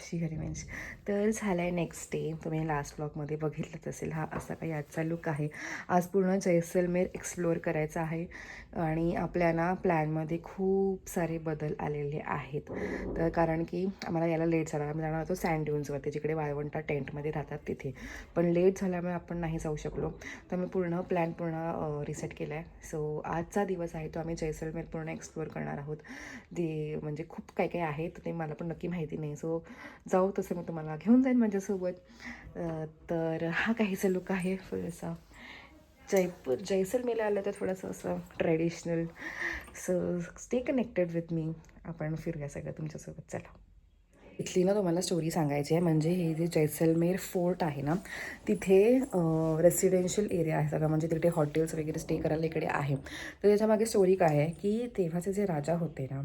शी हरिवंश तर झालं आहे नेक्स्ट डे तुम्ही लास्ट ब्लॉगमध्ये बघितलंच असेल. हा असा काही आजचा लुक आहे. आज पूर्ण जैसलमेर एक्सप्लोअर करायचा आहे. आणि आपल्या ना प्लॅनमध्ये खूप सारे बदल आलेले आहेत. तर कारण की आम्हाला यायला लेट झाला. आम्ही जाणार होतो सँड ड्यून्सवरती जिकडे वाळवंटा टेंटमध्ये राहतात तिथे. पण लेट झाल्यामुळे आपण नाही जाऊ शकलो. तर मी पूर्ण प्लॅन पूर्ण रिसेट केला आहे सो आजचा दिवस आहे तो आम्ही जैसलमेर पूर्ण एक्सप्लोअर करणार आहोत. ते म्हणजे खूप काही काही आहे तर ते मला पण नक्की माहिती नाही. सो जाऊ तसं मी तुम्हाला घेऊन जाईन माझ्यासोबत. तर हा काहीचा लुक आहे थोडासा जयपूर जैसलमेरला आलं तर थोडंसं असं traditional so stay connected with me आपण फिरूया सगळं तुमच्यासोबत. चला. इथली ना तुम्हाला स्टोरी सांगायची आहे. म्हणजे हे जे जैसलमेर फोर्ट आहे ना तिथे रेसिडेन्शियल एरिया आहे सगळं. म्हणजे तिथे हॉटेल्स वगैरे स्टे करायला इकडे आहे. तर त्याच्यामागे स्टोरी काय आहे की तेव्हाचे जे राजा होते ना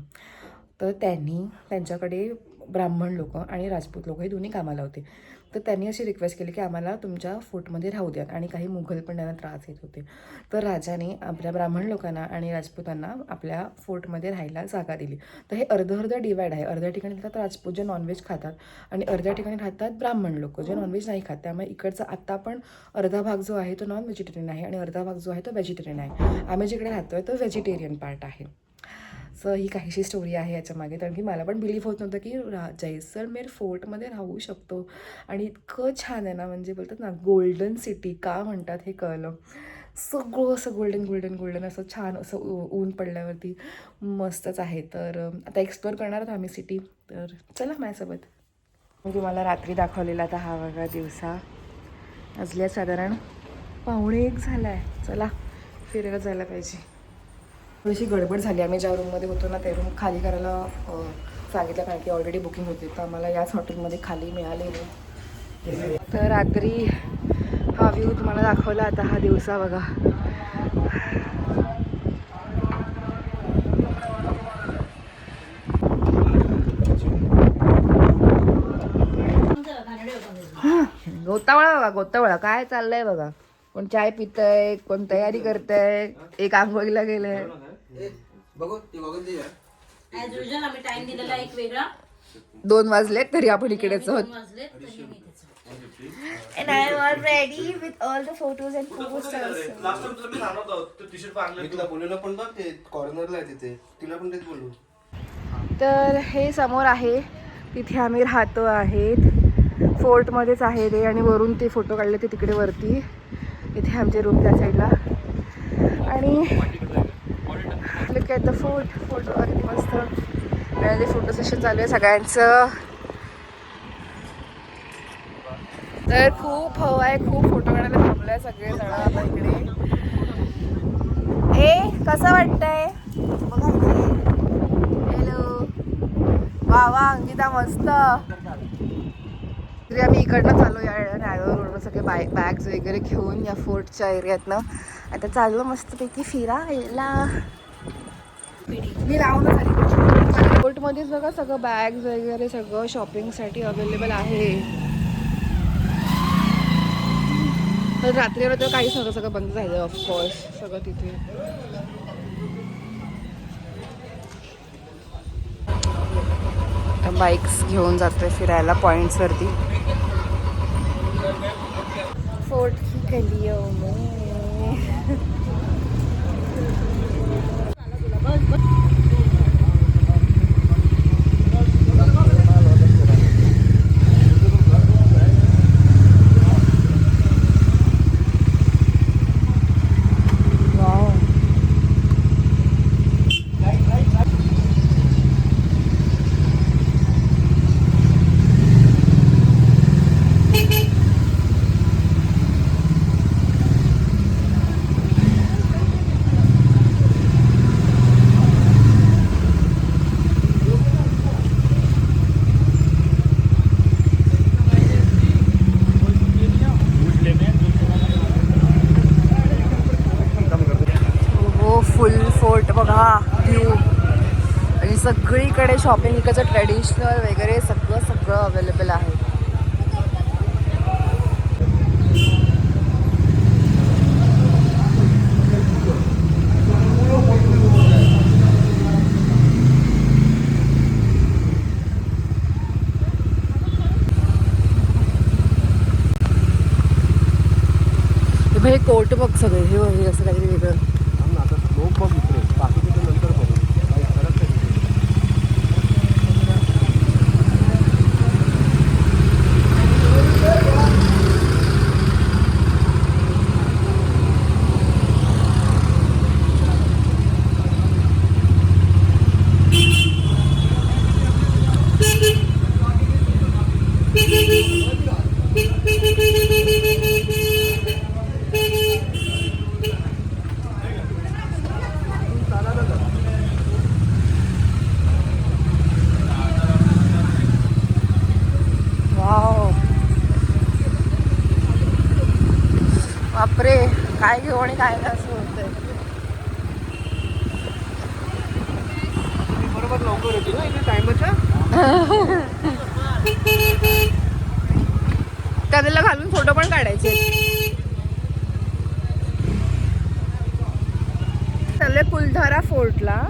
तर त्यांनी त्यांच्याकडे ब्राह्मण लोक आणि राजपूत लोक हे दोन्ही कामाला होते. तर त्यांनी अशी रिक्वेस्ट केली की आम्हाला तुमच्या फोर्टमध्ये राहू द्यात आणि काही मुघल पण त्यांना त्रास येत होते. तर राजाने आपल्या ब्राह्मण लोकांना आणि राजपूतांना आपल्या फोर्टमध्ये राहायला जागा दिली. तर हे अर्ध अर्ध डिवाइड आहे. अर्ध्या ठिकाणी राहतात राजपूत जे नॉनव्हेज खातात आणि अर्ध्या ठिकाणी राहतात ब्राह्मण लोक जे नॉनव्हेज नाही खात. त्यामुळे इकडचा आत्ता पण अर्धा भाग जो आहे तो नॉन व्हेजिटेरियन आहे आणि अर्धा भाग जो आहे तो व्हेजिटेरियन आहे. आम्ही जिकडे राहतोय तो व्हेजिटेरियन पार्ट आहे. सो ही काहीशी स्टोरी आहे याच्यामागे कारण की मला पण बिलीव्ह होत नव्हतं की रा जैसलमेर फोर्टमध्ये राहू शकतो. आणि इतकं छान आहे ना म्हणजे बोलतात ना गोल्डन सिटी का म्हणतात हे कळलं. सगळं असं गोल्डन गोल्डन गोल्डन असं छान असं ऊन पडल्यावरती मस्तच आहे. तर आता एक्सप्लोअर करणार आहोत आम्ही सिटी तर चला माझ्यासोबत. मी तुम्हाला रात्री दाखवलेला आता हा बघा दिवसा. अजल्या साधारण पाहुणे एक झाला आहे चला फिरायला जायला पाहिजे. थोडीशी गडबड झाली. आम्ही ज्या रूममध्ये होतो ना ते रूम खाली करायला सांगितलं कारण की ऑलरेडी बुकिंग होती. तर आम्हाला याच हॉटेलमध्ये खाली मिळाले. तर रात्री हा व्ह्यू तुम्हाला दाखवला. आता हा दिवसा बघा. गोतावळा बघा गोतावळा. काय चाललंय बघा? कोण चाय पितय? कोण तयारी करतय? एक आंघोळीला गेलंय. बघू ते बघून दे ऍज युजल आम्ही टाइम दिलेला एक वेगळा. दोन वाजले तरी आपण इकडेच आहोत दोन वाजले तरी मी इथेच आहे. And I am all ready with all the photos and posters. Last time तुला मी सांगत होतो तू टी शर्ट मी तुला बोललेलं पण बघ ते कॉर्नरला आहे तिथे. तिला पण तेच बोलू तर हे समोर आहे. तिथे आम्ही राहतो आहेत. फोर्टमध्येच आहे ते आणि वरून ते फोटो काढले ते तिकडे वरती. इथे आमचे रूम त्या साईडला आणि look at the fort photo अगदी मस्त. आणि फोटो सेशन चालू आहे सगळ्यांचं. तर खूप हवं आहे खूप फोटो काढायला थांबलोय सगळे जण आता इकडे. ए कसं वाटतंय? बघा हॅलो वा वा अंकिता मस्त. तरी आम्ही इकडनं चालू या नॅरो रोडवर सगळे बाय बॅग्स वगैरे घेऊन या फोर्टच्या एरियातनं आता चाललो मस्तपैकी फिरायला. मी लावून बघा सगळं बॅग्स वगैरे सगळं शॉपिंगसाठी अवेलेबल आहे. तर रात्रीवर तर काहीच नव्हतं सगळं बंद झालं ऑफकोर्स सगळं तिथे. बाईक्स घेऊन जातोय फिरायला पॉईंट्सवरती फोर्ट की बस में. सगळीकडे शॉपिंग इकडचं ट्रेडिशनल वगैरे सगळं सगळं अवेलेबल आहे. हे कोर्ट बघ सगळे हे असं काहीतरी वेगळं. आणि काय असं होतंय. ती बरोबर लवकर येते ना इथे टायमाच्या? त्याला घालून फोटो पण काढायचे चालले कुलधारा फोर्टला.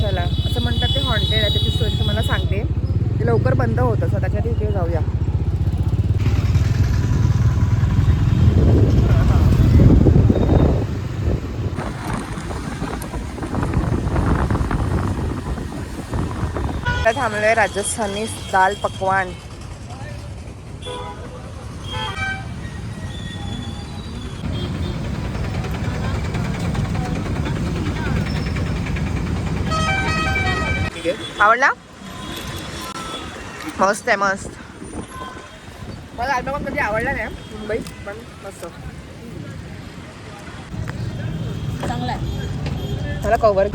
चला असं म्हणतात ते हॉन्टेड आहे त्याची स्टोरी तुम्हाला सांगते. ते लवकर बंद होतं सो त्याच्या तिथे जाऊया. आता थांबलोय राजस्थानी दाल पकवान. आहे आवडला? मस्त आहे मस्त. मला पकवान कधी आवडला नाही मुंबईत पण मस्त. चांगला आहे. मला कवर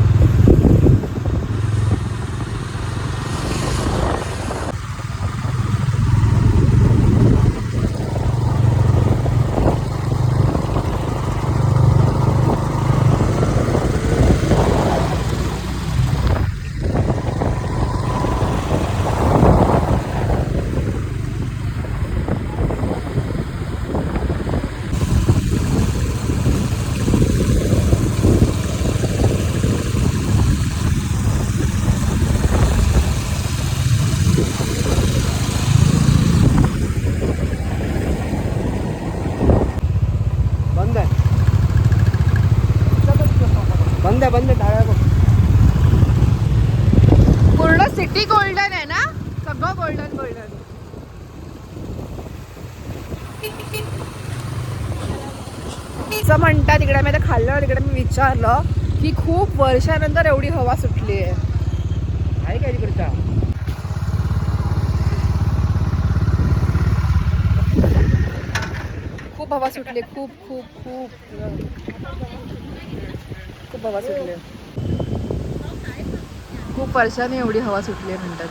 बंद आहे बंद आहे बंद टाळ्या बघ पूर्ण सिटी गोल्डन आहे ना? सगळं गोल्डन गोल्डन असं म्हणतात तिकडे मी आता खाल्लं तिकडे मी विचारलं की खूप वर्षानंतर एवढी हवा सुटली आहे. आहे काय तिकडचा खूप हवा सुटली खूप खूप खूप. खूप हवा सुटली खूप वर्षाने एवढी हवा सुटली आहे म्हणतात.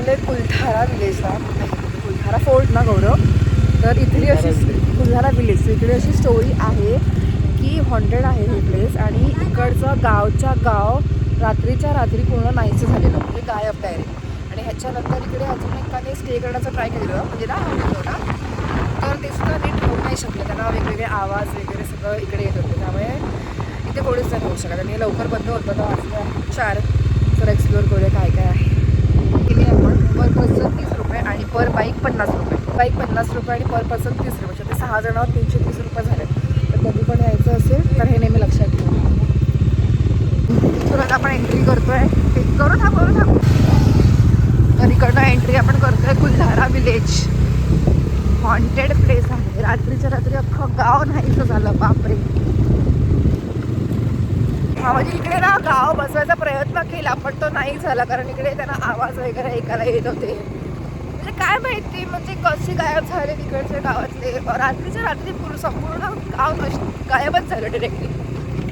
आले कुलधारा विलेजला कुलधारा फोर्ट ना गौरव. तर इथली अशी कुलधारा विलेज इकडे अशी स्टोरी आहे की हॉन्टेड आहे हे प्लेस आणि इकडचं गावच्या गाव रात्रीच्या रात्री पूर्ण नाहीचं झालेलं. म्हणजे गायब डायरेक्ट आणि ह्याच्यानंतर इकडे अजून एकाने स्टे करण्याचा ट्राय केलेलं. म्हणजे ना होता. तर ते सुद्धा नीट होऊ नाही शकले. त्यांना वेगवेगळे आवाज वगैरे सगळं इकडे येत होते. त्यामुळे इथे कोणीच नाही राहू शकत. आणि लवकर बंद होतं तर वाजल्या चार तर एक्सप्लोअर करूया काय काय आहे. पर पर्सन तीस रुपये आणि पर बाईक पन्नास रुपये. बाईक पन्नास रुपये आणि पर पर्सन तीस रुपये. म्हणजे सहा जणांवर तीनशे तीस रुपये झाले. तर कधी पण यायचं असेल तर हे नेहमी लक्षात ठेवा. तुरंत आपण एंट्री करतोय. करू ना करू ना तर इकडनं एंट्री आपण करतोय कुलधारा विलेज हॉन्टेड प्लेस आहे. रात्रीच्या रात्री अख्खं गाव नाहीचं झालं. बापरे. म्हणजे इकडे ना गाव बसवायचा प्रयत्न केला पण तो नाही झाला कारण इकडे त्यांना आवाज वगैरे ऐकायला येत होते. म्हणजे काय माहिती म्हणजे कशी गायब झाले तिकडचे गावातले. रात्रीच्या रात्री पूर्ण संपूर्ण गाव नश गायबच झालं डिरेक्टली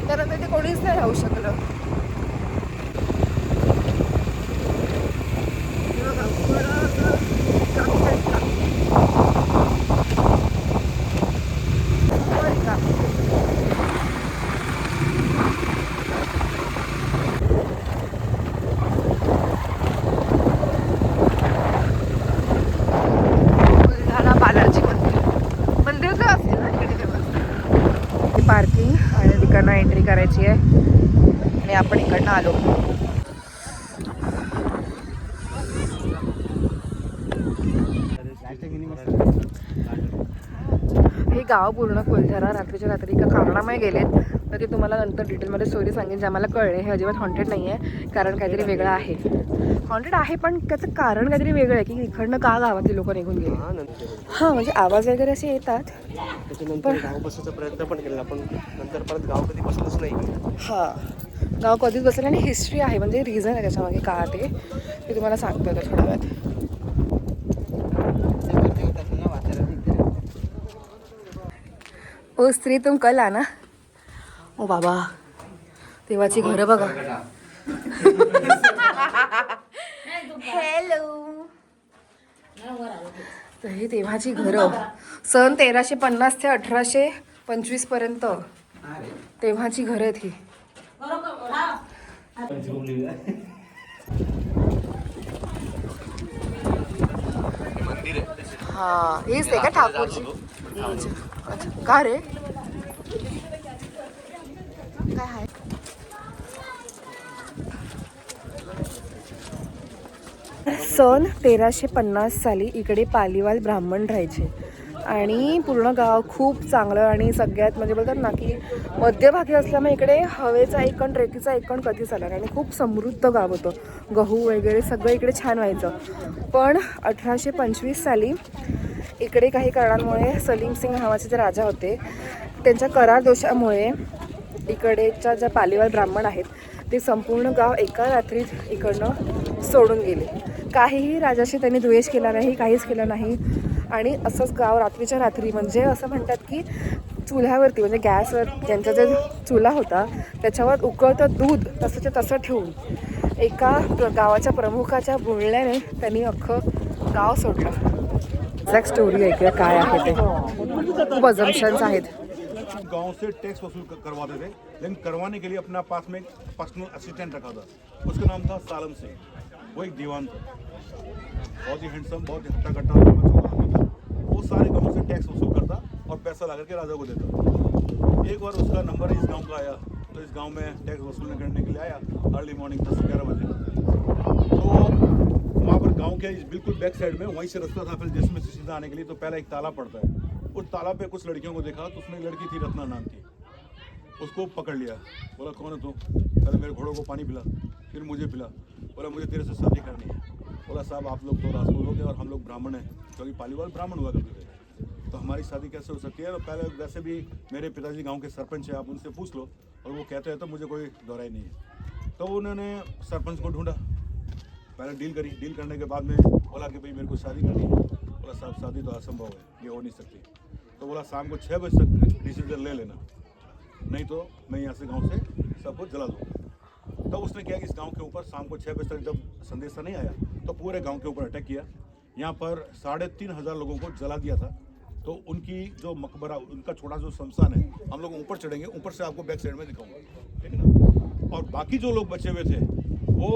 त्यानंतर ते कोणीच नाही राहू शकलं हे बघा, पूर्ण असं बरं का? बुलढाणा बालाजी मंदिर मंदिर तर असेल ना इकडे फेमस पार्किंग आणि तिकडनं एंट्री करायची आहे आणि आपण इकडनं आलो हे गाव पूर्ण कुलझरा रात्रीच्या रात्री एका कारणामुळे गेलेत. तर ते तुम्हाला नंतर डिटेलमध्ये स्टोरी सांगेन जे आम्हाला कळले हे अजिबात हॉन्टेड नाही आहे कारण काहीतरी वेगळं आहे. हॉन्टेड आहे पण त्याचं कारण काहीतरी वेगळं आहे की इकडनं का गावातली लोक निघून गेले? हा म्हणजे आवाज वगैरे असे येतात बसायचा प्रयत्न पण केला पण नंतर परत गाव कधी बसलंच नाही. हां गाव कधीच बसलं आणि हिस्ट्री आहे म्हणजे रिझन आहे त्याच्यामागे का ते मी तुम्हाला सांगतो आता थोड्या वेळात. ओ स्त्री तुम कल आना. ओ बाबा देवाची घरं बघा. हॅलो तर हे तेव्हाची घरं. सन तेराशे पन्नास ते अठराशे पंचवीसपर्यंत. तेव्हाची घरं आहेत ही. हा हेच आहे का ठाकूरची? अच्छा अच्छा. का रे? काय आहे सन तेराशे पन्नास साली इकडे पालीवाल ब्राह्मण राहायचे. आणि पूर्ण गाव खूप चांगलं आणि सगळ्यात म्हणजे बोलतात ना की मध्यभागी असल्यामुळे इकडे हवेचा एक कण रेतीचा एक कण कधीच आला आणि खूप समृद्ध गाव होतं. गहू वगैरे सगळं इकडे छान व्हायचं. पण अठराशे पंचवीस साली इकडे काही कारणांमुळे सलीम सिंग नावाचे जे राजा होते त्यांच्या करार दोषामुळे इकडेच्या ज्या पालीवाल ब्राह्मण आहेत ते संपूर्ण गाव एका रात्रीत इकडनं सोडून गेले. काहीही राजाशी त्यांनी द्वेष केला नाही काहीच केलं नाही. आणि असंच गाव रात्रीच्या रात्री म्हणजे असं म्हणतात की चुल्ह्यावरती म्हणजे गॅसवर ज्यांचा जो चुला होता त्याच्यावर उकळतं दूध तसंच्या तसं ठेवून एका प्र- गावाच्या प्रमुखाच्या बोलण्याने त्यांनी अख्खं गाव सोडलं. एक्झॅक्ट स्टोरी ऐकूया काय आहे ते. खूप अजम्पन्स आहेत. गाँव से टैक्स वसूल करवाते थे. लेकिन करवाने के लिए अपना पास में एक पर्सनल असिस्टेंट रखा था. उसका नाम था सालम सिंह। वो एक दीवान था। बहुत ही हैंडसम बहुत ही हट्टा कट्टा वो सारे गाँव से टैक्स वसूल करता और पैसा ला करके राजा को देता। एक बार उसका नंबर इस गाँव का आया तो इस गाँव में टैक्स वसूल करने के लिए आया। अर्ली मॉर्निंग दस ग्यारह बजे। गाँव के बिल्कुल बैक साइड में, वहीं से रास्ता था फिर जिसमें से सीधा आने के लिए तो पहले एक तालाब पड़ता है। उस तालाब पे कुछ लड़कियों को देखा तो उसमें एक लड़की थी रत्ना नाम की। उसको पकड़ लिया। बोला, कौन है तू? पहले मेरे घोड़ों को पानी पिला, फिर मुझे पिला। बोला, मुझे तेरे से शादी करनी है। बोला, साहब, आप लोग तो राजपूत हो गए और हम लोग ब्राह्मण हैं, क्योंकि पालीवाल ब्राह्मण हुआ करते थे। तो हमारी शादी कैसे हो सकती है? तो पहले वैसे भी मेरे पिताजी गाँव के सरपंच हैं, आप उनसे पूछ लो, और वो कहते हैं तो मुझे कोई दोहराई नहीं है। तो उन्होंने सरपंच को ढूंढा। पहले डील करी डील करने के बाद में बोला कि भाई मेरे को शादी करनी है। बोला, साहब, शादी तो असंभव है, ये हो नहीं सकती। तो बोला, शाम को छः बजे तक डिसीज़न ले लेना। नहीं तो मैं यहाँ से गाँव से सबको जला दूँ तो उसने क्या इस गाँव के ऊपर शाम को छः बजे तक जब संदेशा नहीं आया तो पूरे गाँव के ऊपर अटैक किया। यहाँ पर साढ़े तीन हज़ार लोगों को जला दिया था। तो उनकी जो मकबरा, उनका छोटा जो शमशान है, हम लोग ऊपर चढ़ेंगे, ऊपर से आपको बैक साइड में दिखाऊँगा। ठीक है ना? और बाकी जो लोग बचे हुए थे, वो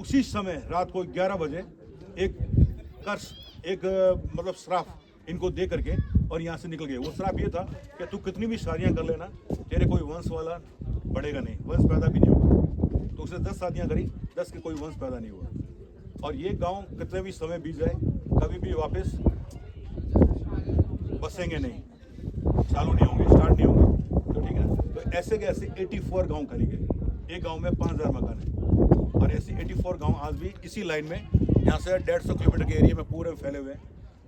उसी समय रात को 11 बजे एक कर्ज एक मतलब श्राप इनको दे करके और यहाँ से निकल गए। वो श्राप ये था कि तू कितनी भी शादियाँ कर लेना, तेरे कोई वंश वाला बढ़ेगा नहीं, वंश पैदा भी नहीं होगा। तो उसने दस शादियाँ करी, दस के कोई वंश पैदा नहीं हुआ। और ये गाँव कितने भी समय बीत जाए, कभी भी वापस बसेंगे नहीं। चालू नहीं होंगे स्टार्ट नहीं होंगे। तो ठीक है तो ऐसे के ऐसे 84 गाँव खाली गए। एक गाँव में 5000 मकान है। और ऐसे 84 गाँव आज भी इसी लाइन में, यहाँ से डेढ़ सौ किलोमीटर के एरिया में पूरे फैले हुए हैं।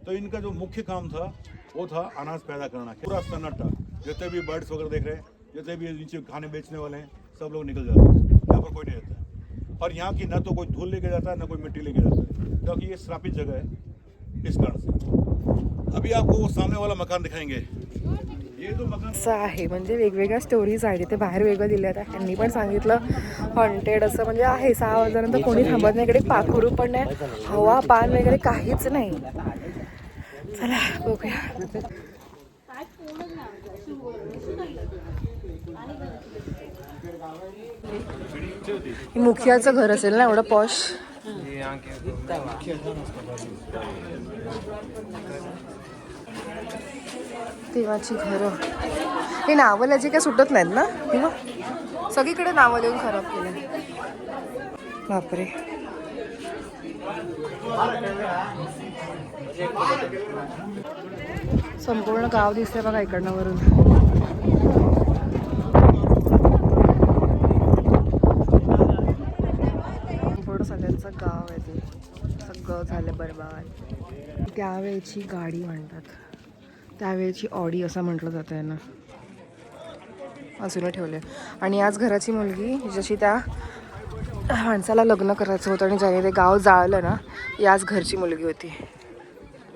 तो इनका जो मुख्य काम था, वो था अनाज पैदा करना। पूरा सन्नाटा जितने भी बर्ड्स वगैरह देख रहे हैं, जितने भी नीचे खाने बेचने वाले हैं, सब लोग निकल जाते हैं। यहाँ पर कोई नहीं रहता और यहाँ की ना तो कोई धूल लेके जाता है, ना कोई मिट्टी लेके जाता है। क्योंकि ये श्रापित जगह है, इस कारण से। अभी आपको वो सामने वाला मकान दिखाएँगे। असं आहे. म्हणजे वेगवेगळ्या स्टोरीज आहेत. ते बाहेर वेगळं दिले आहेत त्यांनी पण सांगितलं हॉन्टेड असं म्हणजे आहे. सहा वाजल्यानंतर कोणी थांबत नाही. इकडे पाखरू पण नाही. हवा पान वगैरे काहीच नाही. चला बघूया. मुखियाचं घर असेल ना एवढं पॉश देवाची घरं. हे नावं जे काय सुटत नाहीत ना? हे सगळीकडे नावं देऊन खराब केलं. बापरे. संपूर्ण गाव दिसतंय बघा इकडनं वरून. संपूर्ण सगळ्यांचं गाव आहे ते. सगळं झालं बरबाद. त्यावेळची गाडी म्हणतात. त्यावेळची ऑडी असं म्हटलं जातं यांना. अजूनही ठेवले आणि आज घराची मुलगी जशी त्या माणसाला लग्न करायचं होतं आणि ज्याने ते गाव जाळलं ना याच घरची मुलगी होती.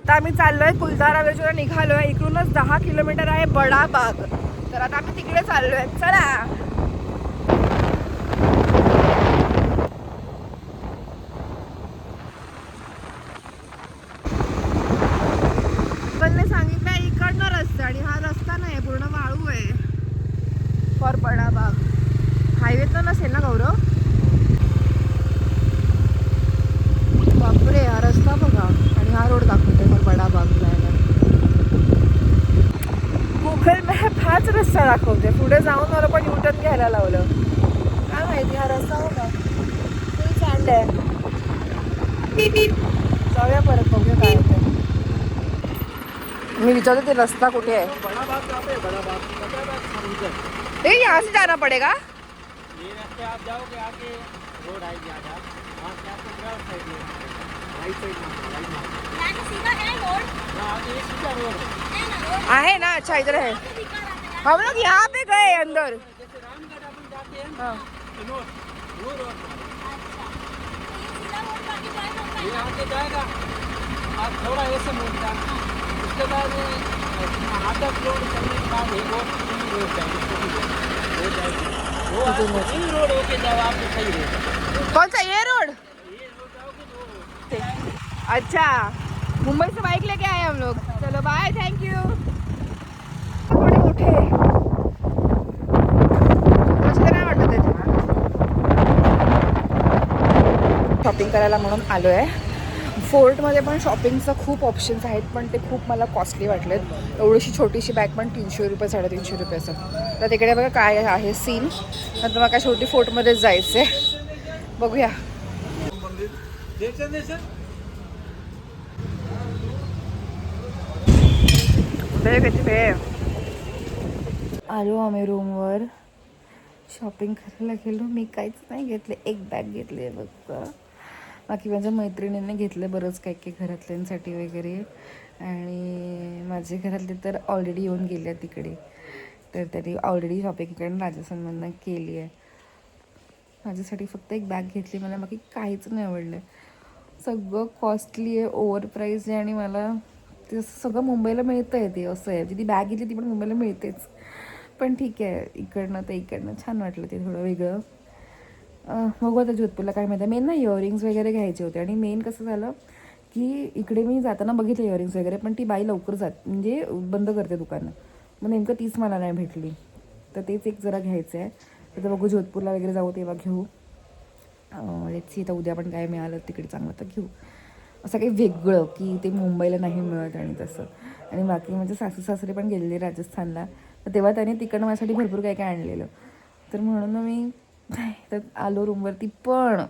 तर आम्ही चाललोय कुलधारा निघालो निघालोय. इकडूनच दहा किलोमीटर आहे बडा बाग तर आता आम्ही तिकडे चाललोय. चला अंकलने सांगितलं इकडनं रस्ता आणि हा रस्ता नाही पूर्ण वाळू आहे फॉर बडा बाग हायवेतनं नसेल ना गौरव बापरे हा रस्ता बघा आणि हा रोड दाखवतोय फॉर बडा बाग जायला गुगल मॅप हाच रस्ता दाखवते. पुढे जाऊन मला पण युटर्न घ्यायला लावलं. काय माहिती हा रस्ता बघा फुल सँड आहे. जाऊया परत बघूया काय होतं मैं विचारते थे रास्ता कुठे है है? है समुंदर ये यहाँ से जाना पड़ेगा? ये रास्ते आप जाओगे आगे रोड आएगी आधा वहाँ से आपको ग्राउंड साइड में राइट साइड में राइट में यहाँ से सीधा है रोड हाँ आगे ये सीधा रोड है है ना रोड आहे ना अच्छा इधर है. था हम लोग यहाँ पे गए अंदर। जैसे रामगढ़ अपन जाते हैं। हाँ विनोद वो रोड अच्छा तो ये सीधा रोड बाकी जाएगा होगा ये आगे जाएगा आप थोड़ा ऐसे मुड़ जाना उसके बाद ये आधा किलोमीटर चलने के बाद एक और पूरी रोड जाएगी छोटी रोड वो जाएगी वो आपको यही रोड होके जाओ आपको सही रहेगा कौन सा ये रोड? ये रोड जाओगे तो अच्छा मुंबई से बाइक लेके आए हम लोग। चलो बाय थैंक यू थोडे मोठे कसं काय वाटत शॉपिंग करायला म्हणून आलो आहे फोर्टमध्ये पण शॉपिंगचं खूप ऑप्शन्स आहेत पण ते खूप मला कॉस्टली वाटलेत. एवढीशी छोटीशी बॅग पण तीनशे रुपये साडेतीनशे रुपयाचं तर तिकडे बघा काय आहे सीन नंतर मग काय शेवटी फोर्टमध्येच जायचं आहे बघूया आलो आम्ही रूमवर शॉपिंग करायला गेलो. मी काहीच नाही घेतले. एक बॅग घेतली आहे बघ. बाकी माझ्या मैत्रिणींनी घेतलं बरंच काही काही घरातल्यांसाठी वगैरे. आणि माझे घरातले तर ऑलरेडी येऊन गेले आहेत तिकडे. तर त्यांनी ऑलरेडी शॉपिंग इकडे राजस्थानमधनं केली आहे. माझ्यासाठी फक्त एक बॅग घेतली मला बाकी काहीच नाही आवडलं. सगळं कॉस्टली आहे ओव्हर प्राईज आहे आणि मला ते असं सगळं मुंबईला मिळतं आहे ते असं आहे. जी ती बॅग घेतली ती पण मुंबईला मिळतेच. पण ठीक आहे इकडनं तर इकडनं. छान वाटलं ते थोडं वेगळं. बघू आता जोधपूरला काय माहिती मेन ना इयरिंग्स वगैरे घ्यायचे होते. आणि मेन कसं झालं की इकडे मी जाताना बघितलं इयरिंग्स वगैरे पण ती बाई लवकर जात म्हणजे बंद करते दुकानं. मग नेमकं तीच मला नाही भेटली. तर तेच एक जरा घ्यायचं आहे तर बघू जोधपूरला वगैरे जाऊ तेव्हा घेऊ. याची तर उद्या पण काय मिळालं तिकडे चांगलं तर घेऊ. असं काही वेगळं की ते मुंबईला नाही मिळत आणि तसं. आणि बाकी म्हणजे सासू सासरे पण गेलेले राजस्थानला. तर तेव्हा त्याने तिकडं माझ्यासाठी भरपूर काय काय आणलेलं. तर म्हणून मी तर आलो रूमवरती पण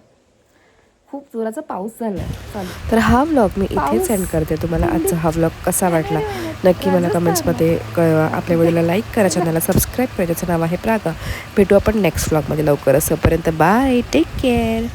खूप जोराचा पाऊस झाला. चालू. तर हा व्लॉग मी इथे पाऊस. सेंड करते तुम्हाला. आजचा हा व्लॉग कसा वाटला? नक्की मला कमेंट्समध्ये कळवा. आपल्या व्हिडिओला लाईक करा. चॅनलला सबस्क्राईब करा. ज्याचं नाव आहे प्रागा. भेटू आपण नेक्स्ट व्लॉगमध्ये लवकरच. तोपर्यंत बाय टेक केअर